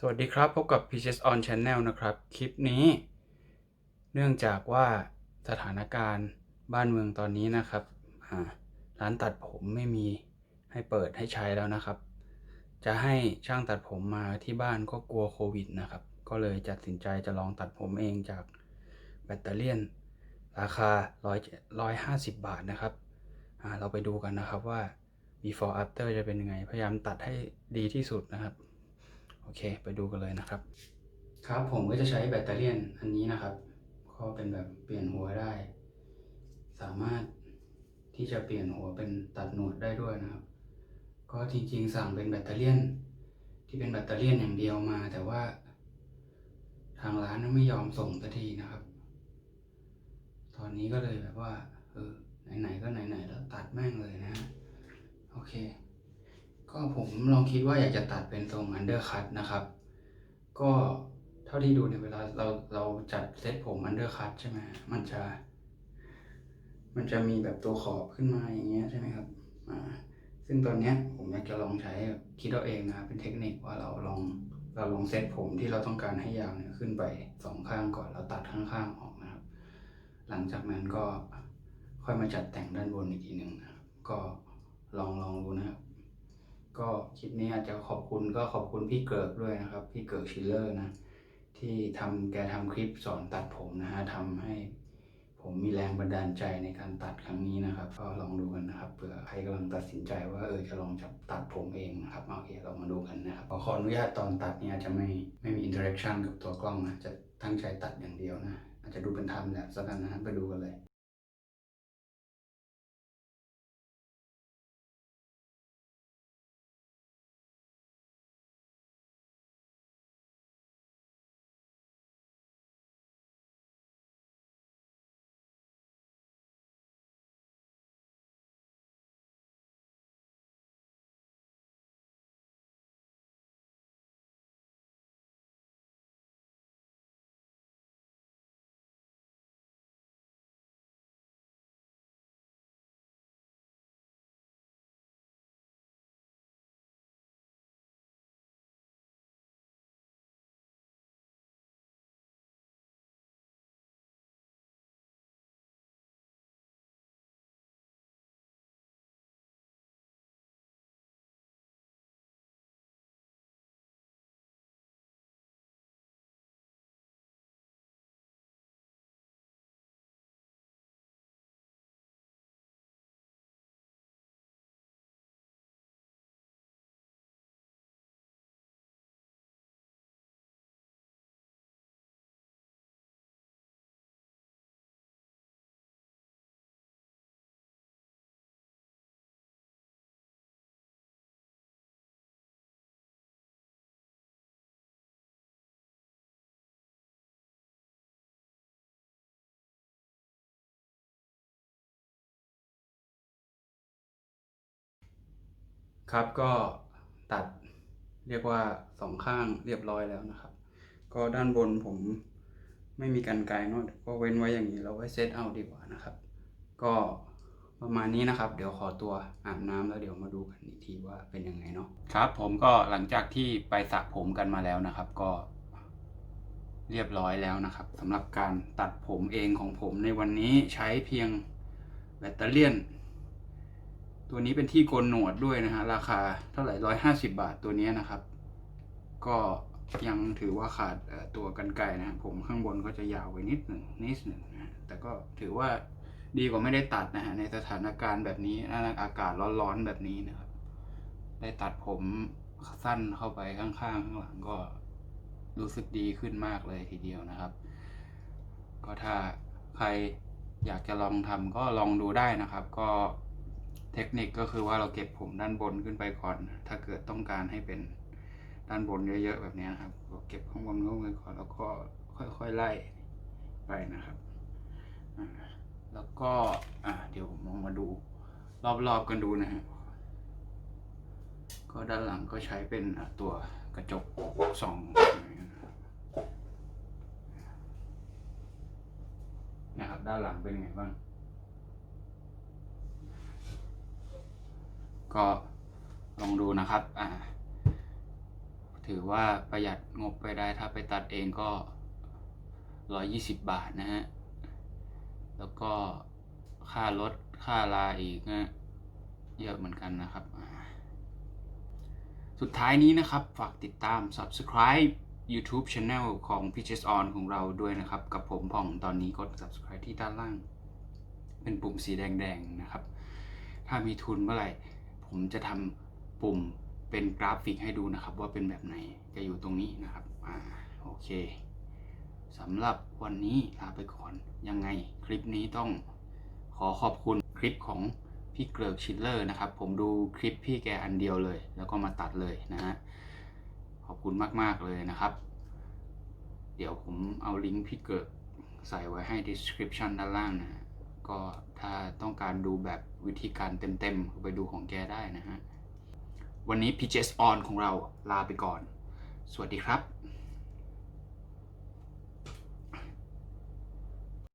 สวัสดีครับพบกับ p c s on Channel นะครับ คลิปนี้ เนื่องจากว่าสถานการณ์บ้านเมืองตอนนี้นะครับร้านตัดผมไม่มีให้เปิดให้ใช้แล้วนะครับ จะให้ช่างตัดผมมาที่บ้านก็กลัวโควิดนะครับ ก็เลยตัดสินใจจะลองตัดผมเองจากแบตเตอรี่ราคา100 150 บาทนะครับเราไปดูกันนะครับว่า before after จะเป็นยังไง พยายามตัดให้ดีที่สุดนะครับ โอเค ไปดูกันเลยนะครับ ครับผมก็จะใช้แบตเตอรี่อันนี้นะครับ ก็เป็นแบบเปลี่ยนหัวได้ สามารถที่จะเปลี่ยนหัวเป็นตัดหนวดได้ด้วยนะครับ ก็จริงๆสั่งเป็นแบตเตอรี่ที่เป็นแบตเตอรี่อย่างเดียวมา แต่ว่าทางร้านไม่ยอมส่งสักทีนะครับ ตอนนี้ก็เลยแบบว่าเออไหนๆก็ไหนๆแล้วตัดแม่งเลยนะ โอเค ก็ผมลองคิดว่าอยากจะตัดเป็นทรงอันเดอร์คัตนะครับ ก็เท่าที่ดูเนี่ยเวลาเราเราจัดเซตผมอันเดอร์คัตใช่ไหมมันจะ มันจะมีแบบตัวขอบขึ้นมาอย่างเงี้ยใช่ไหมครับอ่าซึ่งตอนเนี้ยผมอยากจะลองใช้คิดเอาเองนะเป็นเทคนิคว่าเราลองเราลองเซตผมที่เราต้องการให้ยาวเนี่ยขึ้นไปสองข้างก่อนแล้วตัดข้างๆออกนะครับ หลังจากนั้นก็ค่อยมาจัดแต่งด้านบนอีกทีหนึ่งนะครับก็ลองลองดูนะครับ ก็คลิปนี้อาจจะขอบคุณก็ขอบคุณพี่เกิร์กด้วยนะครับ พี่เกิร์กชิลเลอร์นะ ที่ทำแกทำคลิปสอนตัดผมนะฮะทำให้ผมมีแรงบันดาลใจในการตัดครั้งนี้นะครับ ก็ลองดูกันนะครับเผื่อใครกำลังตัดสินใจว่าเออจะลองจับตัดผมเองนะครับโอเคเรามาดูกันนะครับขออนุญาตตอนตัดเนี่ยจะไม่ไม่มีอินเทอร์แอคชั่นกับตัวกล้องนะจะตั้งใจตัดอย่างเดียวนะอาจจะดูเป็นธรรมแบบสักกันนะไปดูกันเลย ครับก็ตัดเรียกว่าสองข้างเรียบร้อยแล้วนะครับ ก็ด้านบนผมไม่มีกันไกลเนอะก็เว้นไว้อย่างนี้เราไว้เซตเอาดีกว่านะครับ ก็ประมาณนี้นะครับ เดี๋ยวขอตัวอาบน้ำแล้วเดี๋ยวมาดูกันอีกทีว่าเป็นยังไงเนาะครับ ผมก็หลังจากที่ไปสระผมกันมาแล้วนะครับ ก็เรียบร้อยแล้วนะครับสำหรับการตัดผมเองของผมในวันนี้ใช้เพียงแบตเตอรี่ ตัวนี้เป็นที่โกนหนวดด้วยนะฮะราคาเท่าไหร่ร้อยห้าสิบาทตัวนี้นะครับ ก็ยังถือว่าขาดตัวกันไกนะผมข้างบนก็จะยาวไปนิดหนึ่งนิดหนึ่งนะแต่ก็ถือว่าดีกว่าไม่ได้ตัดนะฮะในสถานการณ์แบบนี้นอากาศร้อนๆแบบนี้นะครับ ได้ตัดผมสั้นเข้าไปข้างๆ ข้างหลังก็รู้สึกดีขึ้นมากเลยทีเดียวนะครับ ก็ถ้าใครอยากจะลองทำก็ลองดูได้นะครับ ก็ เทคนิคก็คือว่าเราเก็บผมด้านบนขึ้นไปก่อน ถ้าเกิดต้องการให้เป็นด้านบนเยอะๆแบบนี้นะครับเก็บข้างบนขึ้นไปก่อนแล้วก็ค่อยๆไล่ไปนะครับแล้วก็อะเดี๋ยวผมลองมาดูรอบๆกันดูนะฮะก็ด้านหลังก็ใช้เป็นตัวกระจกสองนะครับด้านหลังเป็นยังไงบ้าง ก็ลองดูนะครับอ่าถือว่าประหยัดงบไปได้ถ้าไปตัดเองก็ร้อยยี่สิบบาทนะฮะ แล้วก็ค่ารถค่าลาอีกนะเยอะเหมือนกันนะครับ สุดท้ายนี้นะครับ ฝากติดตาม subscribe YouTube Channel ของ Pitches On ของเราด้วยนะครับ กับผมผ่องตอนนี้กด subscribe ที่ด้านล่าง เป็นปุ่มสีแดงๆนะครับ ถ้ามีทุนเมื่อไหร่ ผมจะทำปุ่มเป็นกราฟิกให้ดูนะครับ ว่าเป็นแบบไหนจะอยู่ตรงนี้นะครับอ่าโอเคสำหรับวันนี้ลาไปก่อนยังไงคลิปนี้ต้องขอขอบคุณคลิปของพี่เกริกชิลเลอร์นะครับ ผมดูคลิปพี่แกอันเดียวเลย แล้วก็มาตัดเลยนะฮะขอบคุณมาก ๆ เลยนะครับ เดี๋ยวผมเอาลิงก์พี่เกิดใส่ไว้ให้ description ด้านล่างนะฮะ ก็ถ้าต้องการดูแบบวิธีการเต็มๆ ไปดูของแกได้นะฮะ วันนี้ PJS On ของเราลาไปก่อน สวัสดีครับ